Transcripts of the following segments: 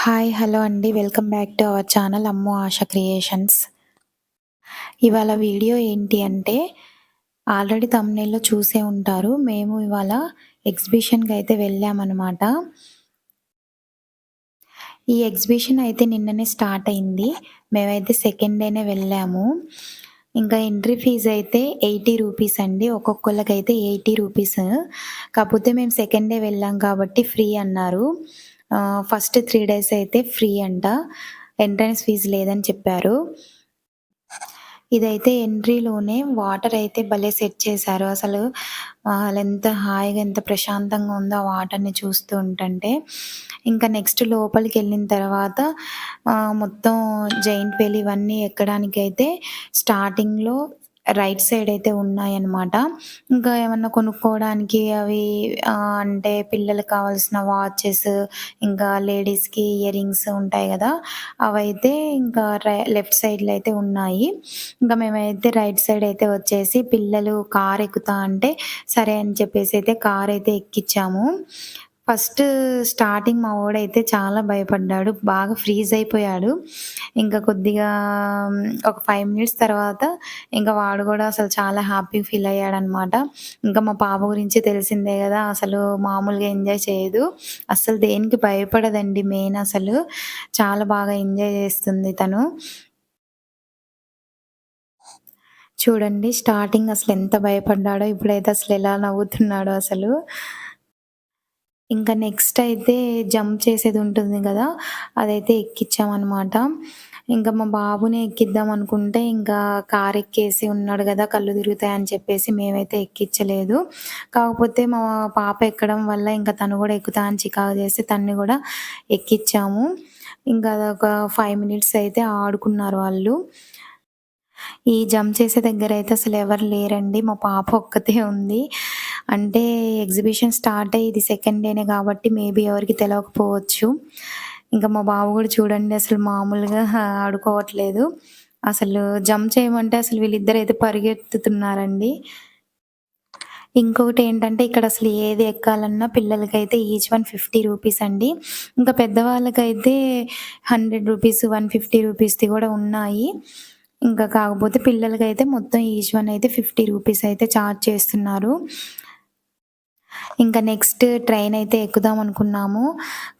Hi! Hello అండి. Welcome back to our channel Ammu Asha Creations. ఇవాళ video ఏంటి అంటే, ఆల్రెడీ తమ్నేల్లో చూసే ఉంటారు. మేము ఇవాళ ఎగ్జిబిషన్కి అయితే వెళ్ళామన్నమాట ఈ ఎగ్జిబిషన్ అయితే నిన్ననే స్టార్ట్ అయింది. మేమైతే సెకండ్ డేనే వెళ్ళాము. ఇంకా ఎంట్రీ ఫీజ్ అయితే ఎయిటీ రూపీస్ అండి. ఒక్కొక్కళ్ళకైతే ఎయిటీ రూపీస్. కాకపోతే మేము సెకండ్ డే వెళ్ళాం కాబట్టి ఫ్రీ అన్నారు. ఫస్ట్ త్రీ డేస్ అయితే ఫ్రీ అంట. ఎంట్రన్స్ ఫీజు లేదని చెప్పారు. ఇదైతే ఎంట్రీలోనే వాటర్ అయితే భలే సెట్ చేశారు. అసలు వాళ్ళు ఎంత హాయిగా ఎంత ప్రశాంతంగా ఉందో ఆ వాటర్‌ని చూస్తూ ఉంటంటే. ఇంకా నెక్స్ట్ లోపలికి వెళ్ళిన తర్వాత మొత్తం జైంట్ వేలు ఇవన్నీ ఎక్కడానికైతే స్టార్టింగ్‌లో రైట్ సైడ్ అయితే ఉన్నాయన్నమాట. ఇంకా ఏమన్నా కొనుక్కోవడానికి అవి అంటే పిల్లలకి కావాల్సిన వాచెస్ ఇంకా లేడీస్‌కి ఇయర్ రింగ్స్ ఉంటాయి కదా అవైతే ఇంకా రై లెఫ్ట్ సైడ్‌లో అయితే ఉన్నాయి. ఇంకా మేమైతే రైట్ సైడ్ అయితే వచ్చేసి పిల్లలు కార్ ఎక్కుతా అంటే సరే అని చెప్పేసి అయితే కార్ అయితే ఎక్కించాము ఫస్ట్ స్టార్టింగ్ మా ఓడైతే చాలా భయపడ్డాడు. బాగా ఫ్రీజ్ అయిపోయాడు. ఇంకా కొద్దిగా ఒక ఫైవ్ మినిట్స్ తర్వాత ఇంకా వాడు కూడా అసలు చాలా హ్యాపీ ఫీల్ అయ్యాడనమాట. ఇంకా మా పాప గురించి తెలిసిందే కదా అసలు మామూలుగా ఎంజాయ్ చేయదు. అసలు దేనికి భయపడదండి మెయిన్ అసలు. చాలా బాగా ఎంజాయ్ చేస్తుంది తను. చూడండి స్టార్టింగ్ అసలు ఎంత భయపడ్డాడో ఇప్పుడైతే అసలు ఎలా నవ్వుతున్నాడో అసలు. ఇంకా నెక్స్ట్ అయితే జంప్ చేసేది ఉంటుంది కదా! అదైతే ఎక్కిచ్చామనమాట. ఇంకా మా బాబుని ఎక్కిద్దాం అనుకుంటే ఇంకా కార్ ఎక్కేసి ఉన్నాడు గదా! కళ్ళు తిరుగుతాయని చెప్పేసి మేమైతే ఎక్కిచ్చలేదు. కాకపోతే మా పాప ఎక్కడం వల్ల ఇంకా తను గూడా ఎక్కుతా అని చికాకు చేసి తన్ని గూడా ఎక్కిచ్చాము. ఇంకా అదొక 5 మినిట్స్ అయితే ఆడుకున్నారు వాళ్ళు. ఈ జంప్ చేసే దగ్గరైతే అసలెవరు లేరండి. మా పాప ఒక్కతే ఉంది. అంటే ఎగ్జిబిషన్ స్టార్ట్ అయ్యి ఇది సెకండ్ డేనే కాబట్టి మేబీ ఎవరికి తెలవకపోవచ్చు. ఇంకా మా బాబు కూడా చూడండి అసలు మామూలుగా ఆడుకోవట్లేదు. అసలు జంప్ చేయమంటే అసలు వీళ్ళిద్దరైతే పరిగెత్తుతున్నారండి. ఇంకొకటి ఏంటంటే ఇక్కడ అసలు ఏది ఎక్కాలన్నా పిల్లలకైతే ఈచ్ వన్ 50 రూపీస్ అండి. ఇంకా పెద్దవాళ్ళకైతే 100 రూపీస్, 150 రూపీస్‌ది కూడా ఉన్నాయి. ఇంకా కాకపోతే పిల్లలకైతే మొత్తం ఈచ్ వన్ అయితే 50 రూపీస్ అయితే ఛార్జ్ చేస్తున్నారు. ఇంకా నెక్స్ట్ ట్రైన్ అయితే ఎక్కుదాం అనుకున్నాము.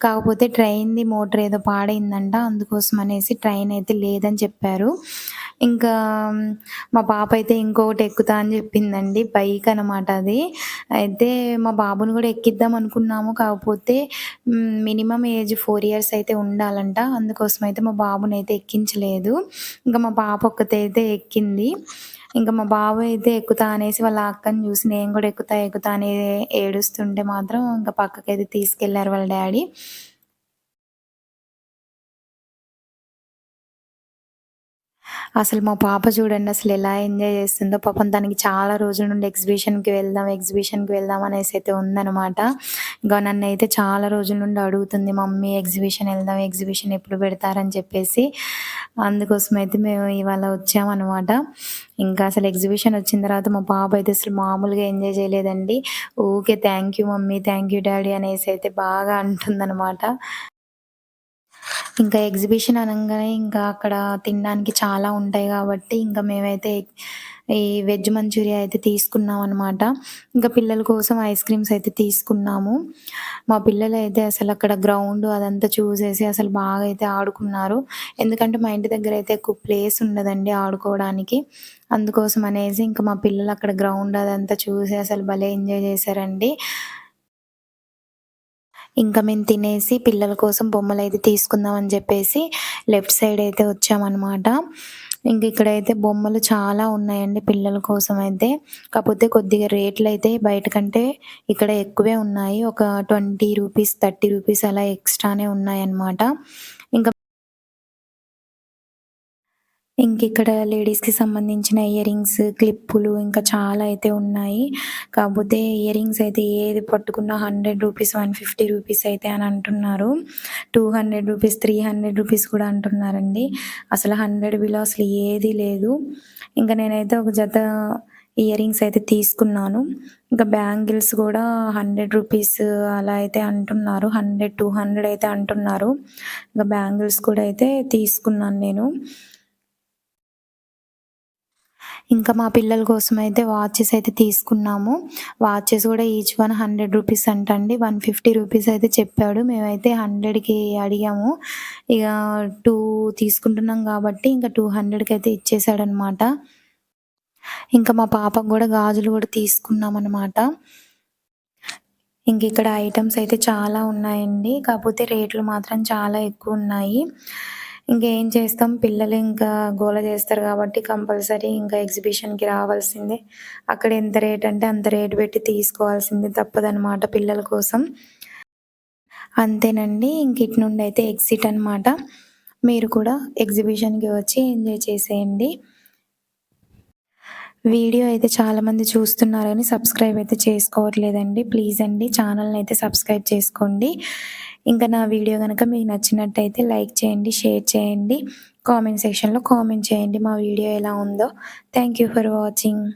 కాకపోతే ట్రైన్‌ది మోటార్ ఏదో పాడైందంట. అందుకోసం అనేసి ట్రైన్ అయితే లేదని చెప్పారు. ఇంకా మా పాప అయితే ఇంకొకటి ఎక్కుతా అని చెప్పిందండి. బైక్ అనమాట అది. అయితే మా బాబుని కూడా ఎక్కిద్దాం అనుకున్నాము. కాకపోతే minimum minimum age four years అయితే ఉండాలంట. అందుకోసం అయితే మా బాబుని అయితే ఎక్కించలేదు. ఇంకా మా పాప ఒక్కతే అయితే ఎక్కింది. ఇంకా మా బాబు అయితే ఎక్కుతా అనేసి వాళ్ళ అక్కని చూసి నేను కూడా ఎక్కుతా, ఎక్కుతా అని ఏడుస్తుంటే మాత్రం ఇంకా పక్కకైతే తీసుకెళ్ళారు వాళ్ళ డాడీ. అసలు మా పాప చూడండి అసలు ఎలా ఎంజాయ్ చేస్తుందో. పాపం తనకి చాలా రోజుల నుండి ఎగ్జిబిషన్‌కి వెళ్దాం, ఎగ్జిబిషన్‌కి వెళ్దాం అనేసి అయితే ఉందనమాట. నన్ను అయితే చాలా రోజుల నుండి అడుగుతుంది. మమ్మీ ఎగ్జిబిషన్ వెళ్దాం ఎగ్జిబిషన్ ఎప్పుడు పెడతారని చెప్పేసి. అందుకోసం అయితే మేము ఇవాళ వచ్చామన్నమాట ఇంకా అసలు ఎగ్జిబిషన్ వచ్చిన తర్వాత మా పాప అయితే అసలు మామూలుగా ఎంజాయ్ చేయలేదండి. Okay thank you mummy, thank you daddy అనేసి అయితే బాగా అంటుందన్నమాట ఇంకా ఎగ్జిబిషన్ అనగానే ఇంకా అక్కడ తినడానికి చాలా ఉంటాయి కాబట్టి ఇంకా మేమైతే ఈ వెజ్ మంచూరియా అయితే తీసుకున్నాం అనమాట ఇంకా పిల్లల కోసం ఐస్ క్రీమ్స్ అయితే తీసుకున్నాము. మా పిల్లలు అయితే అసలు అక్కడ గ్రౌండ్ అదంతా చూసేసి అసలు బాగా అయితే ఆడుకున్నారు. ఎందుకంటే మా ఇంటి దగ్గర అయితే ఎక్కువ ప్లేస్ ఉండదండి ఆడుకోవడానికి. అందుకోసం అనేసి ఇంకా మా పిల్లలు అక్కడ గ్రౌండ్ అదంతా చూసి అసలు భలే ఎంజాయ్ చేశారండి. ఇంకా మేము తినేసి పిల్లల కోసం బొమ్మలైతే తీసుకుందాం అని చెప్పేసి లెఫ్ట్ సైడ్ అయితే వచ్చామనమాట. ఇంక ఇక్కడైతే బొమ్మలు చాలా ఉన్నాయండి పిల్లల కోసం అయితే. కాకపోతే కొద్దిగా రేట్లయితే బయట కంటే ఇక్కడ ఎక్కువే ఉన్నాయి. ఒక 20 రూపీస్, 30 రూపీస్ అలా ఎక్స్‌ట్రానే ఉన్నాయన్నమాట. ఇంకా ఇంకిక్కడ లేడీస్‌కి సంబంధించిన ఇయర్ రింగ్స్, క్లిప్పులు ఇంకా చాలా అయితే ఉన్నాయి. కాకపోతే ఇయర్ రింగ్స్ అయితే ఏది పట్టుకున్నా 100 రూపీస్, 150 రూపీస్ అయితే అని అంటున్నారు. 200 రూపీస్, 300 రూపీస్ కూడా అంటున్నారండి. అసలు 100 బిలో అసలు ఏది లేదు. ఇంకా నేనైతే ఒక జత ఇయర్ రింగ్స్ అయితే తీసుకున్నాను. ఇంకా బ్యాంగిల్స్ కూడా హండ్రెడ్ రూపీస్ అలా అయితే అంటున్నారు. 100, 200 అయితే అంటున్నారు. ఇంకా బ్యాంగిల్స్ కూడా అయితే తీసుకున్నాను నేను. ఇంకా మా పిల్లల కోసం అయితే వాచెస్ అయితే తీసుకున్నాము. వాచెస్ కూడా ఈచ్ వన్ 100 రూపీస్ అంటండి. 150 రూపీస్ అయితే చెప్పాడు. మేమైతే 100కి అడిగాము. ఇక టూ తీసుకుంటున్నాం కాబట్టి ఇంకా టూ హండ్రెడ్కి అయితే ఇచ్చేసాడనమాట. ఇంకా మా పాపకు కూడా గాజులు గూడా తీసుకున్నామనమాట. ఇంకిక్కడ ఐటమ్స్ అయితే చాలా ఉన్నాయండి. కాకపోతే రేట్లు మాత్రం చాలా ఎక్కువ ఉన్నాయి ఇంకేం చేస్తాం పిల్లలు ఇంకా గోల చేస్తారు కాబట్టి కంపల్సరీ ఇంకా ఎగ్జిబిషన్‌కి రావాల్సిందే. అక్కడ ఎంత రేట్ అంటే అంత రేట్ పెట్టి తీసుకోవాల్సిందే తప్పదనమాట పిల్లల కోసం. అంతేనండి. ఇంక ఇటు నుండి అయితే ఎగ్జిట్ అనమాట. మీరు కూడా ఎగ్జిబిషన్‌కి వచ్చి ఎంజాయ్ చేసేయండి. వీడియో అయితే చాలామంది చూస్తున్నారు సబ్స్క్రైబ్ అయితే చేసుకోవట్లేదండి. ప్లీజ్ అండి ఛానల్‌ని అయితే సబ్స్క్రైబ్ చేసుకోండి. ఇంకా నా వీడియో కనుక మీకు నచ్చినట్టయితే లైక్ చేయండి, షేర్ చేయండి, కామెంట్ సెక్షన్‌లో కామెంట్ చేయండి మా వీడియో ఎలా ఉందో. Thank you for watching.